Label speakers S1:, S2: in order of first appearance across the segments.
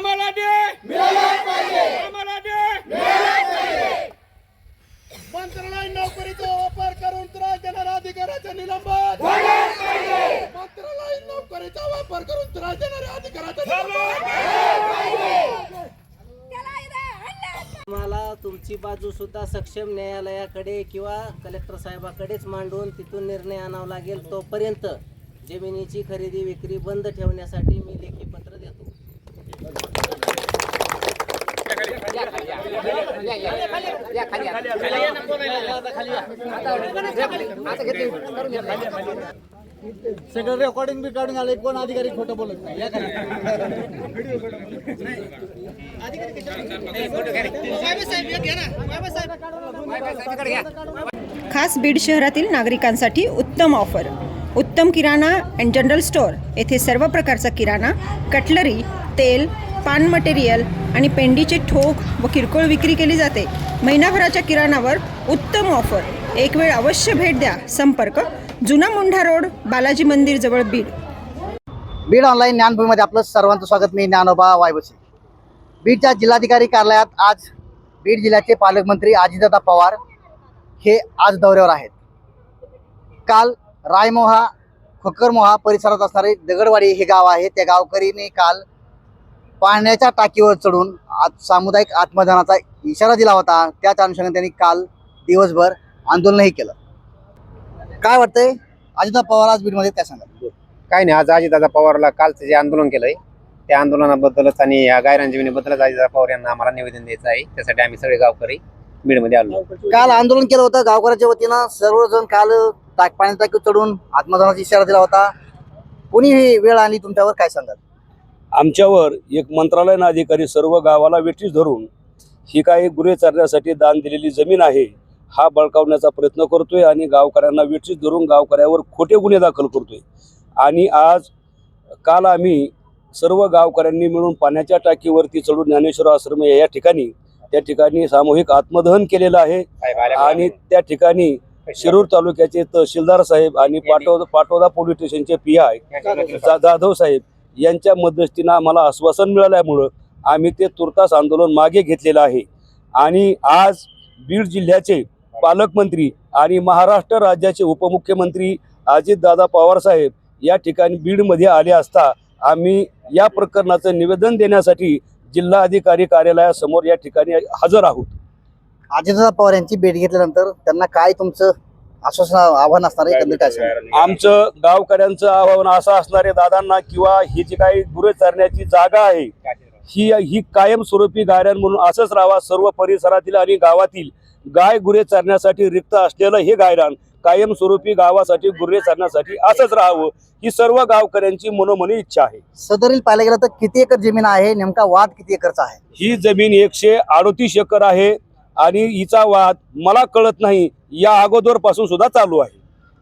S1: आम्हाला दे. आम्हाला दे. मंत्रालय नोकरीचा वापर करून त्रास देणाऱ्या अधिकाऱ्याचे निलंबन मंत्रालय नोकरीचा वापर करून त्रास देणाऱ्या अधिकाऱ्याचे निलंबन
S2: तुम्हाला तुमची बाजू सुद्धा सक्षम न्यायालयाकडे किंवा कलेक्टर साहेबाकडेच मांडून तिथून निर्णय आणावा लागेल तोपर्यंत जमिनीची खरेदी विक्री बंद ठेवण्यासाठी मी लेखी
S3: सगळं रेकॉर्डिंग बी काढून आलं कोण अधिकारी खोटं बोलत नाही. या
S4: खास बीड शहरातील नागरिकांसाठी उत्तम ऑफर उत्तम किराणा अँड जनरल स्टोअर येथे सर्व प्रकारचा किराणा कटलरी तेल पान मटेरियल आणि पेंडीचे ठोक व किरकोळ विक्री केली जाते. महिनाभराच्या किराणावर उत्तम ऑफर एक वेळ अवश्य भेट द्या. संपर्क जुना मुंढा रोड बालाजी मंदिर जवळ बीड.
S3: बीड ऑनलाईन ज्ञानभूमीमध्ये आपलं सर्वांचं स्वागत. मी ज्ञानोबा वायबसे. बीडच्या जिल्हाधिकारी कार्यालयात आज बीड जिल्ह्याचे पालकमंत्री अजितदादा पवार हे आज दौऱ्यावर आहेत. काल रायमोहा खोकरमोहा परिसरात असणारे दगडवाडी हे गाव आहे. त्या गावकरीने काल पाण्याच्या टाकीवर चढून आत सामुदायिक आत्मदानाचा इशारा दिला होता. त्याच अनुषंगाने त्यांनी काल दिवसभर आंदोलनही केलं. काय वाटतंय? अजितदादा पवार आज बीडमध्ये काय सांगा
S5: काय नाही आज अजितदादा पवारला कालचं जे आंदोलन केलंय त्या आंदोलनाबद्दलच आणि या गायरान जमिनीबद्दलच अजितदादा पवार यांना आम्हाला निवेदन द्यायचं आहे. त्यासाठी आम्ही सगळे गावकरी बीडमध्ये आलो.
S3: काल आंदोलन केलं होतं. गावकऱ्याच्या वतीनं सर्वजण काल टाक पाणी टाकी चढून आत्मदानाचा इशारा दिला होता. कोणी ही वेळ आली तुमच्यावर काय सांगाल
S6: आमच्यावर एक मंत्रालयीन अधिकारी सर्व गावाला वेठीस धरून ही काही गुरे चारण्यासाठी दान दिलेली जमीन आहे हा बळकावण्याचा प्रयत्न करतोय आणि गावकऱ्यांना वेठीस धरून गावकऱ्यावर खोटे गुन्हे दाखल करतोय. आणि आज काल आम्ही सर्व गावकऱ्यांनी मिळून पाण्याच्या टाकीवरती चढून ज्ञानेश्वर आश्रम या ठिकाणी त्या ठिकाणी सामूहिक आत्मदहन केलेलं आहे आणि त्या ठिकाणी शिरूर तालुक्याचे तहसीलदार साहेब आणि पाटोदा पाटोदा पोलीस स्टेशनचे पी आय जाधव साहेब यांच्या मध्यस्थीनं आम्हाला आश्वासन मिळाल्यामुळं आम्ही ते तुर्तास आंदोलन मागे घेतलेलं आहे. आणि आज बीड जिल्ह्याचे पालकमंत्री आणि महाराष्ट्र राज्याचे उपमुख्यमंत्री अजितदादा पवारसाहेब या ठिकाणी बीडमध्ये आले असता आम्ही या प्रकरणाचं निवेदन देण्यासाठी जिल्हाधिकारी कार्यालयासमोर या ठिकाणी हजर आहोत.
S3: अजितदादा पवार यांची भेट घेतल्यानंतर त्यांना काय तुमचं आश्वासन आव्हान असणार आहे एकंदरीत काय सांगाल?
S6: आमचं गावकऱ्यांचं आव्हान असं असणार आहे दादांना किंवा ही जी काही गुरे चरण्याची जागा आहे ही ही कायमस्वरूपी गायरान म्हणून असंच राहावा सर्व परिसरातील आणि गावातील गाय गुरे चरण्यासाठी रिक्त असलेलं हे गायरान कायमस्वरूपी गावासाठी गुरे चरण्यासाठी असंच राहावं ही सर्व गावकऱ्यांची मनोमनी इच्छा आहे.
S3: सदरील पाहायला गेलं तर किती एकर जमीन आहे नेमका वाद किती एकरचा आहे?
S6: ही जमीन एकशे अडोतीस एकर आहे आणि हिचा वाद मला कळत नाही या अगोदरपासून सुद्धा चालू आहे.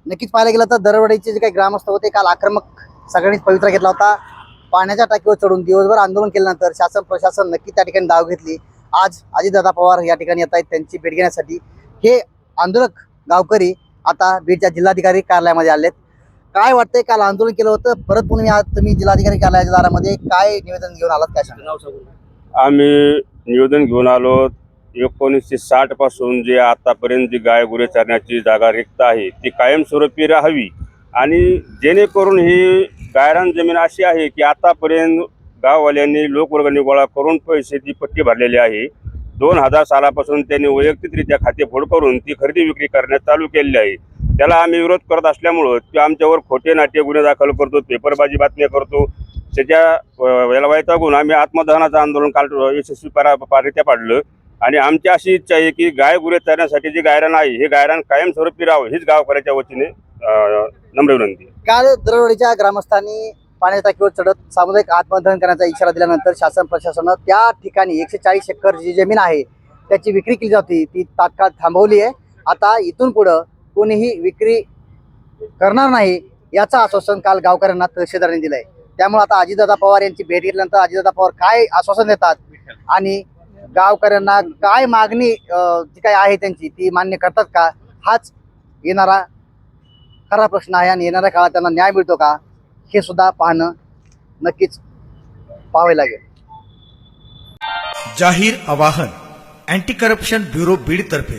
S3: नक्कीच पाहायला गेलं तर दरवडीचे जे काही ग्रामस्थ होते काल आक्रमक सगळ्यांनीच पवित्रा घेतला होता. पाण्याच्या टाकीवर चढून दिवसभर आंदोलन केल्यानंतर शासन प्रशासन नक्की त्या ठिकाणी धाव घेतली. आज अजितदादा पवार या ठिकाणी येत आहेत त्यांची भेट घेण्यासाठी. हे आंदोलक गावकरी आता बीडच्या जिल्हाधिकारी कार्यालयामध्ये आलेत. काय वाटतंय काल आंदोलन केलं होतं? परत पुन्हा आज तुम्ही जिल्हाधिकारी कार्यालयाच्या दारामध्ये काय निवेदन घेऊन आलात काय सांगा
S7: आम्ही निवेदन घेऊन आलो. एकोणीसशे साठपासून जे आतापर्यंत जी गाय गुरे चरण्याची जागा रिक्त आहे ती कायमस्वरूपी राहावी. आणि जेणेकरून ही गायरान जमीन अशी आहे की आतापर्यंत गाववाल्यांनी लोकवर्गणी गोळा करून पैसे ती पट्टी भरलेली आहे. दोन हजार सालापासून त्यांनी वैयक्तिकरित्या खाते फोड करून ती खरेदी विक्री करण्यास चालू केलेली आहे. त्याला आम्ही विरोध करत असल्यामुळं ते आमच्यावर खोटे नाट्य गुन्हे दाखल करतो पेपरबाजी बातम्या करतो. त्याच्या अ, याला वैतागून आम्ही आत्मदहनाचं आंदोलन काल यशस्वी परा पारित्या पाडलं. आणि आमची अशी इच्छा आहे की गाय गुरे चरण्यासाठी जी गायरान आहे हे गायरान कायमस्वरूपी राहावं हीच गावकऱ्याच्या वतीने नम्र विनंती
S3: काल दरवडीच्या ग्रामस्थांनी पाण्याच्या टाकीवर चढत सामुदायिक आत्मदहन करण्याचा इशारा दिल्यानंतर शासन प्रशासनानं त्या ठिकाणी एकशे चाळीस एकर जी जमीन आहे त्याची विक्री केली जाते ती तात्काळ थांबवली आहे. आता इथून पुढं कोणीही विक्री करणार नाही याचं आश्वासन काल गावकऱ्यांना तहसीलदारांनी दिलंय. त्यामुळे आता अजितदादा पवार यांची भेट घेतल्यानंतर अजितदादा पवार काय आश्वासन देतात आणि गावकऱ्यांना काय मागणी जी काय आहे त्यांची ती मान्य करतात का? हाच येणारा खरा प्रश्न आहे आणि येणाऱ्या काळात त्यांना न्याय मिळतो का? हे सुद्धा पाहणं नक्कीच पाहावे लागेल.
S8: जाहीर आवाहन अँटी करप्शन ब्युरो बीडतर्फे.